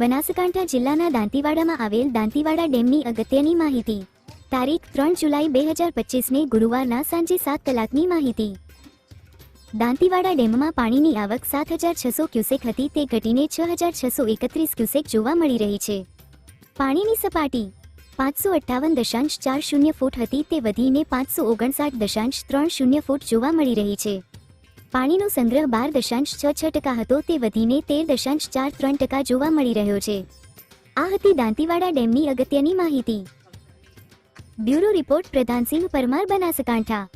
બનાસકાંઠા જિલ્લાના દાંતીવાડામાં આવેલ દાંતીવાડા ડેમની અગત્યની માહિતી. તારીખ ત્રણ જુલાઈ બે હજાર પચીસને ગુરુવારના સાંજે સાત કલાકની માહિતી. દાંતીવાડા ડેમમાં પાણીની આવક સાત હજાર છસો ક્યુસેક હતી તે ઘટીને છ હજાર છસો એકત્રીસ ક્યુસેક જોવા મળી રહી છે. પાણીની સપાટી પાંચસો અઠ્ઠાવન દશાંશ ચાર શૂન્ય ફૂટ હતી તે વધીને પાંચસો ઓગણસાઠ દશાંશ ત્રણ શૂન્ય ફૂટ જોવા મળી રહી છે. પાણીનો સંગ્રહ બાર દશાંશ છ છ ટકા હતો તે વધીને તેર દશાંશ ચાર ત્રણ ટકા જોવા મળી રહ્યો છે. આ હતી દાંતીવાડા ડેમની અગત્યની માહિતી. Bureau report Pradhansinh Parmar Banaskantha.